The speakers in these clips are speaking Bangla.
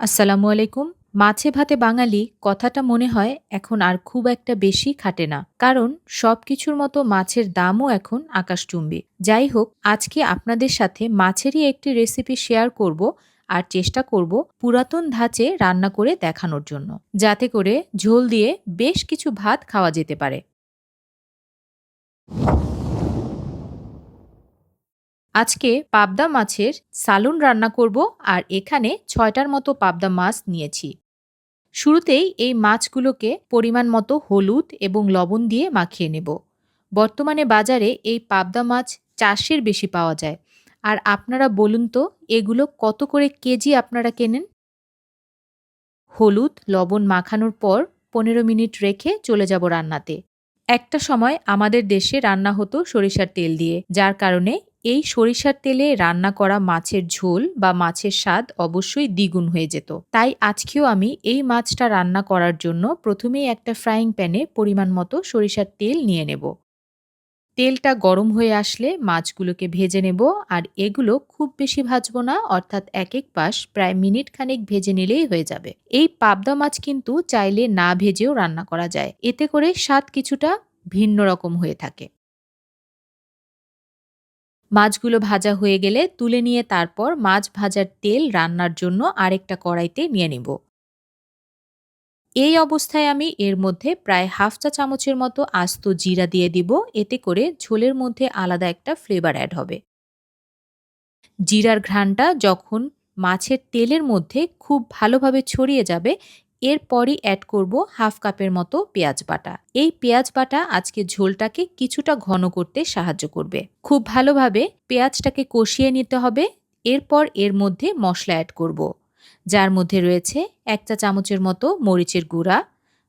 আসসালামু আলাইকুম। মাছে ভাতে বাঙালি, কথাটা মনে হয় এখন আর খুব একটা বেশি খাটে না। কারণ সবকিছুর মতো মাছের দামও এখন আকাশচুম্বী। যাই হোক, আজকে আপনাদের সাথে মাছেরই একটি রেসিপি শেয়ার করব আর চেষ্টা করব পুরাতন ধাঁচে রান্না করে দেখানোর জন্য। যাতে করে ঝোল দিয়ে বেশ কিছু ভাত খাওয়া যেতে পারে। আজকে পাবদা মাছের সালুন রান্না করব আর এখানে ছয়টার মতো পাবদা মাছ নিয়েছি। শুরুতেই এই মাছগুলোকে পরিমাণ মতো হলুদ এবং লবণ দিয়ে মাখিয়ে নেব। বর্তমানে বাজারে এই পাবদা মাছ চাষের বেশি পাওয়া যায়। আর আপনারা বলুন তো, এগুলো কত করে কেজি আপনারা কেনেন? হলুদ, লবণ মাখানোর পর পনেরো মিনিট রেখে চলে যাব রান্নাতে। একটা সময় আমাদের দেশে রান্না হতো সরিষার তেল দিয়ে, যার কারণে এই সরিষার তেলে রান্না করা মাছের ঝোল বা মাছের স্বাদ অবশ্যই দ্বিগুণ হয়ে যেত। তাই আজকেও আমি এই মাছটা রান্না করার জন্য প্রথমেই একটা ফ্রাইং প্যানে পরিমাণ মতো সরিষার তেল নিয়ে নেব। তেলটা গরম হয়ে আসলে মাছগুলোকে ভেজে নেব আর এগুলো খুব বেশি ভাজবো না, অর্থাৎ এক এক পাশ প্রায় মিনিট খানেক ভেজে নিলেই হয়ে যাবে। এই পাবদা মাছ কিন্তু চাইলে না ভেজেও রান্না করা যায়। এতে করে স্বাদ কিছুটা ভিন্ন রকম হয়ে থাকে। মাছগুলো ভাজা হয়ে গেলে তুলে নিয়ে তারপর মাছ ভাজার তেল রান্নার জন্য আরেকটা কড়াইতে নিয়ে নিব। এই অবস্থায় আমি এর মধ্যে প্রায় হাফ চা চামচের মতো আস্ত জিরা দিয়ে দিব, এতে করে ঝোলের মধ্যে আলাদা একটা ফ্লেভার অ্যাড হবে। জিরার ঘ্রাণটা যখন মাছের তেলের মধ্যে খুব ভালোভাবে ছড়িয়ে যাবে এরপরই অ্যাড করব হাফ কাপের মতো পেঁয়াজ বাটা। এই পেঁয়াজ বাটা আজকে ঝোলটাকে কিছুটা ঘন করতে সাহায্য করবে। খুব ভালোভাবে পেঁয়াজটাকে কষিয়ে নিতে হবে। এরপর এর মধ্যে মশলা অ্যাড করব। যার মধ্যে রয়েছে এক চা চামচের মতো মরিচের গুঁড়া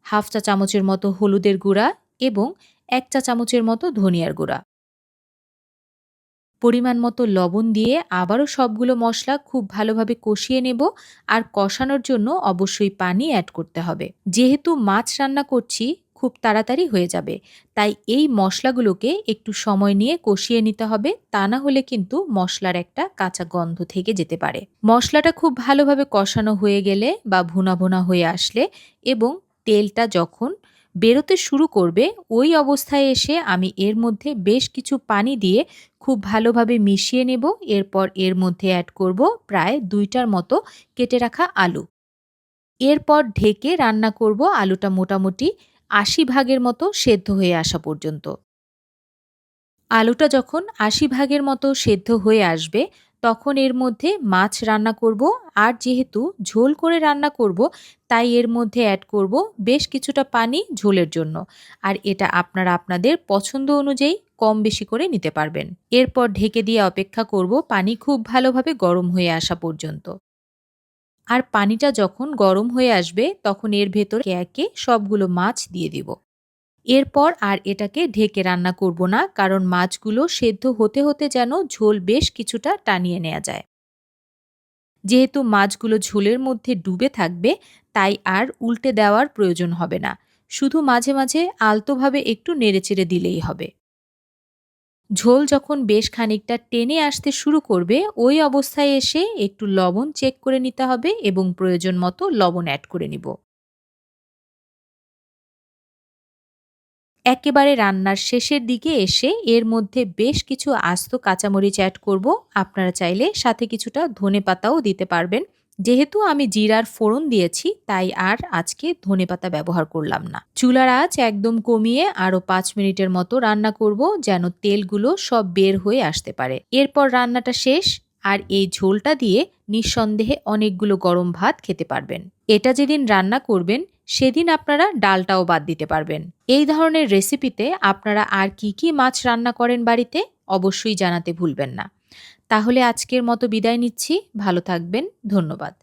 হাফ চা চামচের মতো হলুদের গুঁড়া এবং এক চা চামচের মতো ধনিয়ার গুঁড়া। পরিমাণ মতো লবণ দিয়ে আবারও সবগুলো মশলা খুব ভালোভাবে কষিয়ে নেব আর কষানোর জন্য অবশ্যই পানি অ্যাড করতে হবে। যেহেতু মাছ রান্না করছি, খুব তাড়াতাড়ি হয়ে যাবে, তাই এই মশলাগুলোকে একটু সময় নিয়ে কষিয়ে নিতে হবে, তা না হলে কিন্তু মশলার একটা কাঁচা গন্ধ থেকে যেতে পারে। মশলাটা খুব ভালোভাবে কষানো হয়ে গেলে বা ভুনা ভুনা হয়ে আসলে এবং তেলটা যখন বেরোতে শুরু করবে, ওই অবস্থায় এসে আমি এর মধ্যে বেশ কিছু পানি দিয়ে খুব ভালোভাবে মিশিয়ে নেব। এরপর এর মধ্যে অ্যাড করব প্রায় দুইটার মতো কেটে রাখা আলু। এরপর ঢেকে রান্না করব আলুটা মোটামুটি আশি ভাগের মতো সেদ্ধ হয়ে আসা পর্যন্ত। আলুটা যখন আশি ভাগের মতো সেদ্ধ হয়ে আসবে তখন এর মধ্যে মাছ রান্না করব, আর যেহেতু ঝোল করে রান্না করব, তাই এর মধ্যে অ্যাড করব বেশ কিছুটা পানি ঝোলের জন্য। আর এটা আপনারা আপনাদের পছন্দ অনুযায়ী কম বেশি করে নিতে পারবেন। এরপর ঢেকে দিয়ে অপেক্ষা করব পানি খুব ভালোভাবে গরম হয়ে আসা পর্যন্ত। আর পানিটা যখন গরম হয়ে আসবে, তখন এর ভেতর একে সবগুলো মাছ দিয়ে দিব। এরপর আর এটাকে ঢেকে রান্না করব না, কারণ মাছগুলো সেদ্ধ হতে হতে যেন ঝোল বেশ কিছুটা টানিয়ে নেওয়া যায়। যেহেতু মাছগুলো ঝোলের মধ্যে ডুবে থাকবে, তাই আর উল্টে দেওয়ার প্রয়োজন হবে না। শুধু মাঝে মাঝে আলতোভাবে একটু নেড়েচেড়ে দিলেই হবে। ঝোল যখন বেশ খানিকটা টেনে আসতে শুরু করবে, ওই অবস্থায় এসে একটু লবণ চেক করে নিতে হবে এবং প্রয়োজন মতো লবণ অ্যাড করে নিব। একেবারে রান্নার শেষের দিকে এসে এর মধ্যে বেশ কিছু আস্ত কাঁচামরিচ অ্যাড করব। আপনারা চাইলে সাথে কিছুটা ধনে পাতাও দিতে পারবেন। যেহেতু আমি জিরার ফোড়ন দিয়েছি, তাই আর আজকে ধনে পাতা ব্যবহার করলাম না। চুলার আঁচ একদম কমিয়ে আরও পাঁচ মিনিটের মতো রান্না করব যেন তেলগুলো সব বের হয়ে আসতে পারে। এরপর রান্নাটা শেষ আর এই ঝোলটা দিয়ে নিঃসন্দেহে অনেকগুলো গরম ভাত খেতে পারবেন। এটা যেদিন রান্না করবেন সেদিন আপনারা ডালটাও বাদ দিতে পারবেন। এই ধরনের রেসিপিতে আপনারা আর কি কি মাছ রান্না করেন বাড়িতে অবশ্যই জানাতে ভুলবেন না। তাহলে আজকের মতো বিদায় নিচ্ছি। ভালো থাকবেন। ধন্যবাদ।